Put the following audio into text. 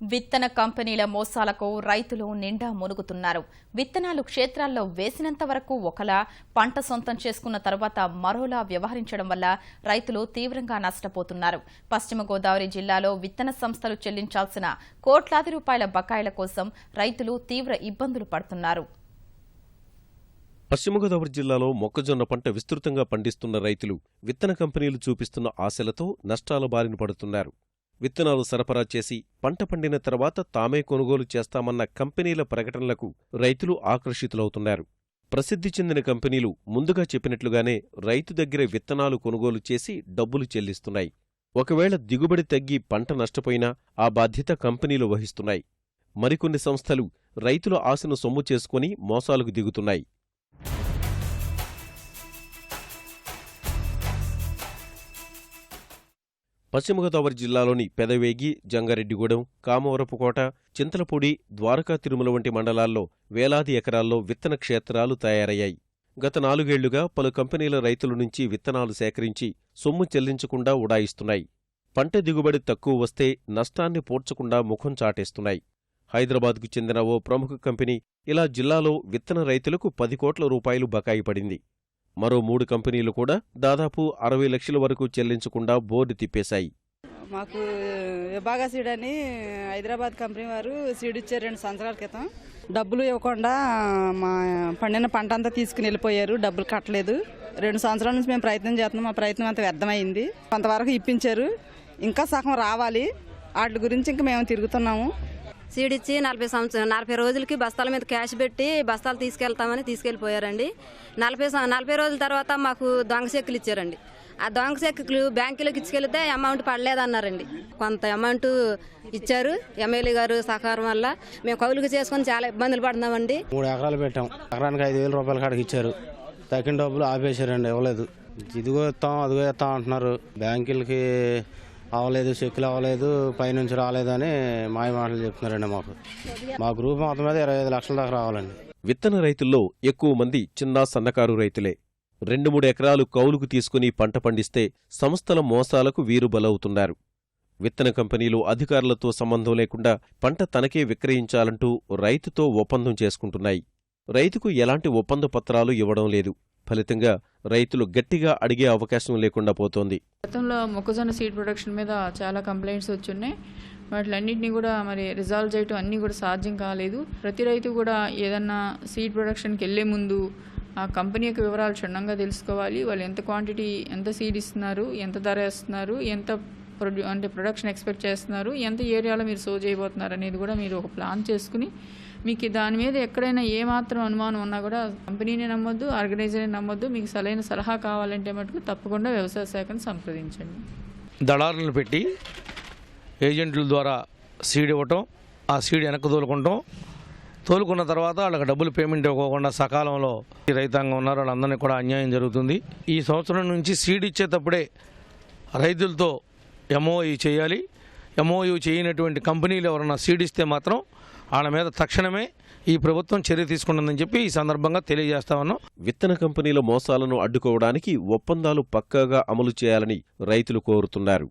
విత్తన కంపెనీల మోసాలకు రైతులు నిండా మునుగుతున్నారు. విత్తనాలు క్షేత్రాల్లో వేసినంత వరకు ఒకలా పంట సొంతం చేసుకున్న తర్వాత మరోలా వ్యవహరించడం వల్ల రైతులు తీవ్రంగా నష్టపోతున్నారు. పశ్చిమ గోదావరి జిల్లాలో విత్తన సంస్థలు చెల్లించాల్సిన కోట్లాది రూపాయల బకాయిల కోసం రైతులు తీవ్ర ఇబ్బందులు పడుతున్నారు. పశ్చిమ గోదావరి జిల్లాలో మొక్కజొన్న పంట విస్తృతంగా పండిస్తున్న రైతులు విత్తన కంపెనీలు చూపిస్తున్న ఆశలతో నష్టాల బారిన పడుతున్నారు. విత్తనాలు సరఫరా చేసి పంట పండిన తర్వాత తామే కొనుగోలు చేస్తామన్న కంపెనీల ప్రకటనలకు రైతులు ఆకర్షితులవుతున్నారు. ప్రసిద్ధి చెందిన కంపెనీలు ముందుగా చెప్పినట్లుగానే రైతు దగ్గర విత్తనాలు కొనుగోలు చేసి డబ్బులు చెల్లిస్తున్నాయి. ఒకవేళ దిగుబడి తగ్గి పంట నష్టపోయినా ఆ బాధ్యత కంపెనీలు వహిస్తున్నాయి. మరికొన్ని సంస్థలు రైతుల ఆశను సొమ్ము చేసుకుని మోసాలకు దిగుతున్నాయి. పశ్చిమ గోదావరి జిల్లాలోని పెదవేగి జంగారెడ్డిగూడెం కామవరపుకోట చింతలపూడి ద్వారకా తిరుమల వంటి మండలాల్లో వేలాది ఎకరాల్లో విత్తన క్షేత్రాలు తయారయ్యాయి. గత నాలుగేళ్ళుగా పలు కంపెనీల రైతుల నుంచి విత్తనాలు సేకరించి సొమ్ము చెల్లించకుండా ఉడాయిస్తున్నాయి. పంట దిగుబడి తక్కువ వస్తే నష్టాన్ని పూడ్చకుండా ముఖం చాటేస్తున్నాయి. హైదరాబాద్కు చెందిన ఓ ప్రముఖ కంపెనీ ఇలా జిల్లాలో విత్తన రైతులకు పది కోట్ల రూపాయలు బకాయి పడింది. మరో మూడు కంపెనీలు కూడా దాదాపు అరవై లక్షల వరకు చెల్లించకుండా బోర్డు తిప్పేశాయి. మాకు విభాగా సీడ్ అని హైదరాబాద్ కంపెనీ వారు సీడ్ ఇచ్చారు రెండు సంవత్సరాల క్రితం. డబ్బులు ఇవ్వకుండా మా పండిన పంట అంతా తీసుకుని వెళ్ళిపోయారు. డబ్బులు కట్టలేదు. రెండు సంవత్సరాల నుంచి మేము ప్రయత్నం చేస్తున్నాం. మా ప్రయత్నం అంత వ్యర్థమైంది. కొంతవరకు ఇప్పించారు. ఇంకా సగం రావాలి. వాటి గురించి ఇంకా మేము తిరుగుతున్నాము. సీడ్ ఇచ్చి నలభై సంవత్సరం నలభై రోజులకి బస్తాల మీద క్యాష్ పెట్టి బస్తాలు తీసుకెళ్తామని తీసుకెళ్ళిపోయారండి. నలభై నలభై రోజుల తర్వాత మాకు దొంగ చెక్కులు ఇచ్చారండి. ఆ దొంగ చెక్కులు బ్యాంకులోకి ఇచ్చుకెళ్తే అమౌంట్ పడలేదన్నారండి. కొంత అమౌంట్ ఇచ్చారు ఎమ్మెల్యే గారు సహకారం వల్ల. మేము కౌలుకు చేసుకొని చాలా ఇబ్బందులు పడుతున్నామండి. మూడు ఎకరాలు పెట్టాం. ఎకరానికి ఐదు వేల రూపాయల కాడికి ఇచ్చారు. తగ్గిన డబ్బులు ఆపేశారండి ఇవ్వలేదు. ఇదిగో ఇస్తాం అదిగో ఇస్తాం అంటున్నారు. బ్యాంకులకి అవ్వలేదు చెక్కులు అవ్వలేదు పైనుంచి రాలేదని మాయ మాటలు చెప్తున్నారండి మాకు. మా గ్రూప్ మొత్తం మీద ఇరవై ఐదు లక్షల దాకా రావాలండి. విత్తన రైతుల్లో ఎక్కువ మంది చిన్న సన్నకారు రైతులే. రెండు మూడు ఎకరాలు కౌలుకు తీసుకుని పంట పండిస్తే సంస్థల మోసాలకు వీరు బలవుతున్నారు. విత్తన కంపెనీలు అధికారులతో సంబంధం లేకుండా పంట తనకే విక్రయించాలంటూ రైతుతో ఒప్పందం చేసుకుంటున్నాయి. రైతుకు ఎలాంటి ఒప్పంద పత్రాలు ఇవ్వడం లేదు. ఫలితంగా రైతులు గట్టిగా అడిగే అవకాశం లేకుండా పోతోంది. గతంలో మొక్కజొన్న సీడ్ ప్రొడక్షన్ మీద చాలా కంప్లైంట్స్ వచ్చున్నాయి. వాటిలన్నింటినీ కూడా మరి రిజాల్వ్ చేయటం అన్నీ కూడా సాధ్యం కాలేదు. ప్రతి రైతు కూడా ఏదన్నా సీడ్ ప్రొడక్షన్కి వెళ్ళే ముందు ఆ కంపెనీ యొక్క వివరాలు క్షుణ్ణంగా తెలుసుకోవాలి. వాళ్ళు ఎంత క్వాంటిటీ ఎంత సీడ్ ఇస్తున్నారు ఎంత ధర ఇస్తున్నారు ఎంత ప్రొడ్యూ అంటే ప్రొడక్షన్ ఎక్స్పెక్ట్ చేస్తున్నారు. ఎంత ఏరియాలో మీరు సో చేయబోతున్నారు అనేది కూడా మీరు ఒక ప్లాన్ చేసుకుని మీకు దాని మీద ఎక్కడైనా ఏమాత్రం అనుమానం ఉన్నా కూడా కంపెనీని నమ్మొద్దు ఆర్గనైజర్ని నమ్మొద్దు. మీకు సరైన సలహా కావాలంటే మటుకు తప్పకుండా వ్యవసాయ శాఖను సంప్రదించండి. దళారులను పెట్టి ఏజెంట్ల ద్వారా సీడ్ ఇవ్వటం ఆ సీడ్ వెనక్కి తోలుకుంటాం. తోలుకున్న తర్వాత వాళ్ళకి డబ్బులు పేమెంట్ ఇవ్వకుండా సకాలంలో ఈ రైతాంగం ఉన్నారు. వాళ్ళందరినీ కూడా అన్యాయం జరుగుతుంది. ఈ సంవత్సరం నుంచి సీడ్ ఇచ్చేటప్పుడే రైతులతో ఎంఓయూ చేయాలి. ఎంఓయూ చేయనటువంటి కంపెనీలు ఎవరన్నా సీడిస్తే మాత్రం వాళ్ళ మీద తక్షణమే ఈ ప్రభుత్వం చర్య తీసుకుంటుందని చెప్పి ఈ సందర్భంగా తెలియజేస్తామన్నా విత్తన కంపెనీల మోసాలను అడ్డుకోవడానికి ఒప్పందాలు పక్కాగా అమలు చేయాలని రైతులు కోరుతున్నారు.